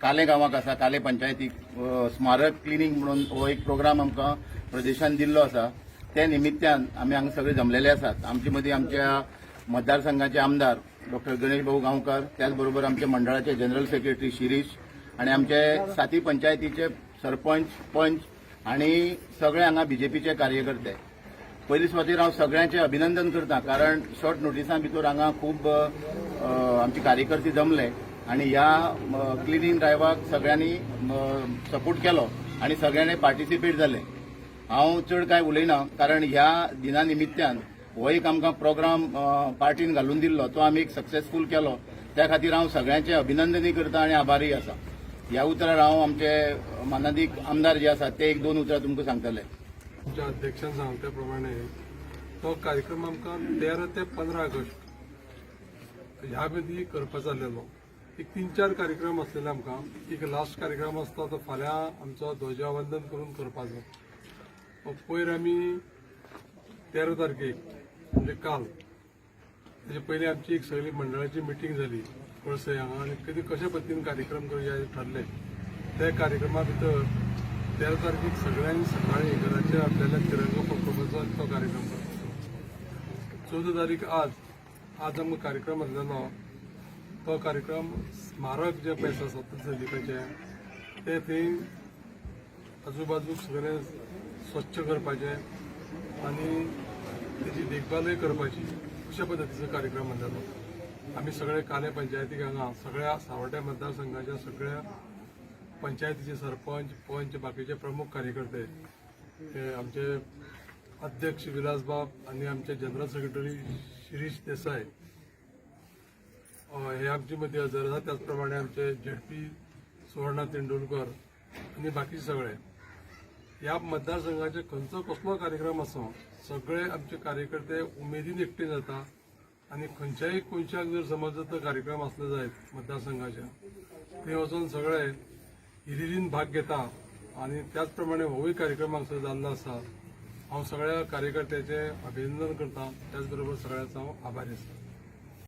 काले गांवाक आसा काले पंचायतीक स्मारक क्लिनींग म्हणून हो एक प्रोग्राम आमकां प्रदेशान दिल्लो आसा. त्या निमित्यान आमी हांगा सगळे जमलेले आसात. आमचे मदीं आमच्या मतदारसंघाचे आमदार डॉक्टर गणेश भाऊ गांवकार त्याच बरोबर आमच्या मंडळाचे जनरल सेक्रेटरी शिरीष आणि आमचे साती पंचायतीचे सरपंच पंच आणि सगळे हांगा बीजेपीचे कार्यकर्ते. पयली सुवातेर हांव सगळ्यांचे अभिनंदन करतां कारण शॉर्ट नोटिसा भितर हांगा खूब आमचे कार्यकर्ते जमले आनी ह्या क्लिनिंग ड्रायवाक सगळ्यांनी सपोर्ट केलो आनी सगळ्यांनी पार्टिसिपेट जाले हांव चड कांय उलयना कारण ह्या दिना निमित्यान हो एक आमकां प्रोग्राम पार्टीन घालून दिल्लो तो आमी एक सक्सेसफूल केलो. त्या खातीर हांव सगळ्यांचे अभिनंदनूय करता आनी आभारी आसा. ह्या उतरार हांव आमचे मानादीक आमदार जे आसात ते एक दोन उतरां तुमकां सांगतले. आमच्या अध्यक्षान सांगले त्या प्रमाणे तो कार्यक्रम आमकां तेरा ते पंदरा ऑगस्ट ह्या मदीं करपाचो आसलेलो एक तीन चार कार्यक्रम आसलेले आमकां. एक लास्ट कार्यक्रम आसता तो फाल्यां आमचो ध्वजावंदन करून करपाचो पयर आमी तेरा तारखेक म्हणजे काल म्हणजे ताजे पयलीं आमची एक सगळी मंडळाची मिटींग जाली कळसय हांगा आनी कधी कशा पद्दतीन कार्यक्रम करूया थारले ठरले. त्या कार्यक्रमा भितर त्या तारखेक सगळ्यांनी सकाळी घराच्या आपल्याला तिरंगा फडकोवपाचो तो कार्यक्रम करपाचो चवदा तारीख आज. आज आमकां कार्यक्रम आसलेलो तो कार्यक्रम स्मारक जे पळय आसा सत्तर ते थंय आजूबाजूक सगळें स्वच्छ करपाचें आनी तेजी देखभालय करपाची अशा पद्दतीचो कार्यक्रम आसलेलो आमी सगळे काले पंचायतीक हांगा सगळ्या सावड्ड्या मतदारसंघाच्या सगळ्या पंचायतीचे सरपंच पंच बाकीचे प्रमुख कार्यकर्ते हे आमचे अध्यक्ष विलासबाब आणि आमचे जनरल सेक्रेटरी शिरीष देसाय हे आमचे मध्ये हजर आसात त्याचप्रमाणे आमचे झेडपी सुवर्णा तेंडुलकर आणि बाकी सगळे. ह्या मतदारसंघाचे खंयचो कसलो कार्यक्रम असो सगळे आमचे कार्यकर्ते उमेदीन एकटे जाता आणि खंयच्याय कोनशाक जर समज जर कार्यक्रम असले जायत मतदारसंघाच्या. थंय वचून सगळे हिरिरीन भाग घेता आणि त्याचप्रमाणे होवी कार्यक्रम हांगसर जाल्लो आसा हांव सगळ्या कार्यकर्त्याचे अभिनंदन करता. त्याच बरोबर सगळ्यांचो हांव आभारी आसा